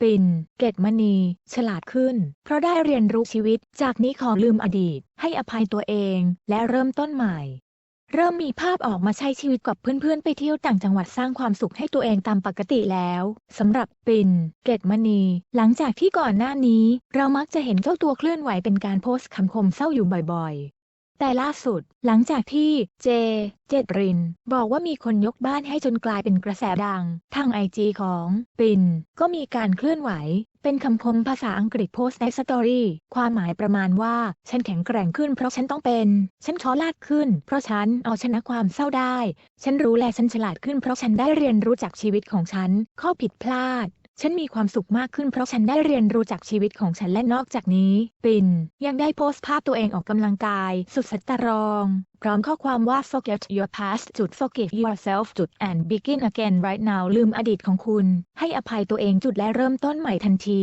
ปินเกตมณี ฉลาดขึ้น เพราะได้เรียนรู้ชีวิต จากนี้ขอลืมอดีต ให้อภัยตัวเอง และเริ่มต้นใหม่ เริ่มมีภาพออกมาใช้ชีวิตกับเพื่อนๆ ไปเที่ยวต่างจังหวัดสร้างความสุขให้ตัวเองตามปกติแล้วสำหรับปินเกตมณี หลังจากที่ก่อนหน้านี้ เรามักจะเห็นเจ้าตัวเคลื่อนไหวเป็นการโพสต์คำคมเศร้าอยู่บ่อยๆ แต่ล่าสุด หลังจากที่เจ เจตริน บอกว่ามีคนยกบ้านให้จนกลายเป็นกระแสดัง ทางไอจีของปินก็มีการเคลื่อนไหว เป็นคำคมภาษาอังกฤษโพสต์ในสตอรี่ความหมายประมาณว่า ฉันแข็งแกร่งขึ้นเพราะฉันต้องเป็น ฉันขอลาดขึ้น เพราะฉันเอาชนะความเศร้าได้ ฉันรู้และฉันฉลาดขึ้นเพราะฉันได้เรียนรู้จากชีวิตของฉัน ข้อผิดพลาด ฉันมีความสุขมากขึ้นเพราะฉันได้เรียนรู้จากชีวิตของฉันและนอกจากนี้ ปินยังได้โพสต์ภาพตัวเองออกกำลังกาย สุดสัตรอง พร้อมข้อความว่า forget your past จุด forgive yourself จุด and begin again right now ลืมอดีตของคุณ ให้อภัยตัวเองจุดและเริ่มต้นใหม่ทันที